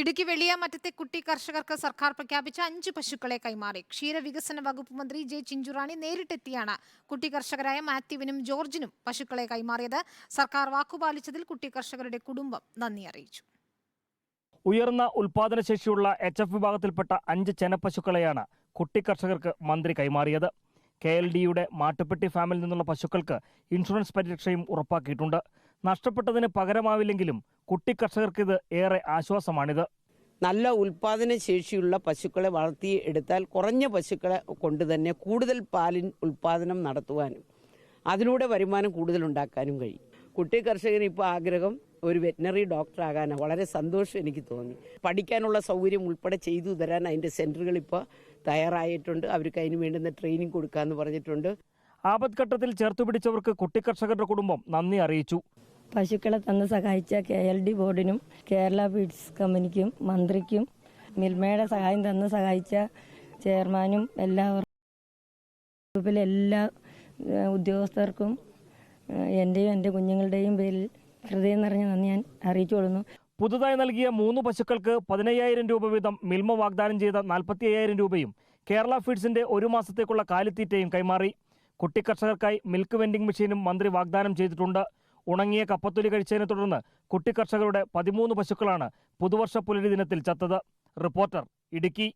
ഇടുക്കി വെളിയാമറ്റത്തെ കുട്ടി കർഷകർക്ക് സർക്കാർ പ്രഖ്യാപിച്ച അഞ്ച് പശുക്കളെ കൈമാറി. ക്ഷീരവികസന വകുപ്പ് മന്ത്രി ജെ ചിഞ്ചുറാണി നേരിട്ടെത്തിയാണ് കുട്ടി കർഷകരായ മാത്യുവിനും ജോർജിനും പശുക്കളെ കൈമാറിയത്. സർക്കാർ വാക്കുപാലിച്ചതിൽ കുട്ടി കർഷകരുടെ കുടുംബം നന്ദി അറിയിച്ചു. ഉയർന്ന ഉൽപാദനശേഷിയുള്ള എച്ച് എഫ് വിഭാഗത്തിൽപ്പെട്ട അഞ്ച് ചെനപ്പശുക്കളെയാണ് കുട്ടി കർഷകർക്ക് മന്ത്രി കൈമാറിയത്. കെ എൽ ഡിയുടെ മാട്ടുപ്പെട്ടി ഫാമിൽ നിന്നുള്ള പശുക്കൾക്ക് ഇൻഷുറൻസ് പരിരക്ഷയും ഉറപ്പാക്കിയിട്ടുണ്ട്. നഷ്ടപ്പെട്ടതിന് പകരമാവില്ലെങ്കിലും കുട്ടി കർഷകർക്ക് ഇത് ഏറെ ആശ്വാസമാണിത്. നല്ല ഉൽപാദന ശേഷിയുള്ള പശുക്കളെ വളർത്തി എടുത്താൽ കുറഞ്ഞ പശുക്കളെ കൊണ്ട് തന്നെ കൂടുതൽ പാലിൻ ഉൽപാദനം നടത്തുവാനും അതിലൂടെ വരുമാനം കൂടുതൽ ഉണ്ടാക്കാനും കഴിയും. കുട്ടി കർഷകന് ഇപ്പോൾ ആഗ്രഹം ഒരു വെറ്റിനറി ഡോക്ടർ ആകാനാണ് വളരെ സന്തോഷം എനിക്ക് തോന്നി. പഠിക്കാനുള്ള സൗകര്യം ഉൾപ്പെടെ ചെയ്തു തരാൻ അതിന്റെ സെന്ററുകൾ ഇപ്പോൾ തയ്യാറായിട്ടുണ്ട്. അവർക്ക് അതിന് വേണ്ടുന്ന ട്രെയിനിങ് കൊടുക്കാമെന്ന് പറഞ്ഞിട്ടുണ്ട്. ആപത്ഘട്ടത്തിൽ ചേർത്തുപിടിച്ചവർക്ക് കുട്ടി കർഷകരുടെ കുടുംബം നന്ദി അറിയിച്ചു. പശുക്കളെ തന്ന് സഹായിച്ച കെ എൽ ഡി ബോർഡിനും കേരള ഫീഡ്സ് കമ്പനിക്കും മന്ത്രിക്കും മിൽമയുടെ സഹായം തന്ന് സഹായിച്ച ചെയർമാനും എല്ലാവർക്കും ഗ്രൂപ്പിലെ എല്ലാ ഉദ്യോഗസ്ഥർക്കും എന്റെയും എന്റെ കുഞ്ഞുങ്ങളുടെയും പേരിൽ ഹൃദയം നിറഞ്ഞ നന്ദി ഞാൻ അറിയിച്ചു കൊള്ളുന്നു പുതുതായി നൽകിയ മൂന്ന് പശുക്കൾക്ക് പതിനയ്യായിരം രൂപ വീതം മിൽമ വാഗ്ദാനം ചെയ്ത നാൽപ്പത്തി അയ്യായിരം രൂപയും കേരള ഫീഡ്സിന്റെ ഒരു മാസത്തേക്കുള്ള കാലിത്തീറ്റയും കൈമാറി. കുട്ടി കർഷകർക്കായി മിൽക്ക് വെൻഡിംഗ് മെഷീനും മന്ത്രി വാഗ്ദാനം ചെയ്തിട്ടുണ്ട്. ഉണങ്ങിയ കപ്പത്തൊലി കഴിച്ചതിനെ തുടർന്ന് കുട്ടി കർഷകരുടെ പതിമൂന്ന് പശുക്കളാണ് പുതുവർഷ പുലരി ദിനത്തിൽ ചത്തത്. റിപ്പോർട്ടർ ഇടുക്കി.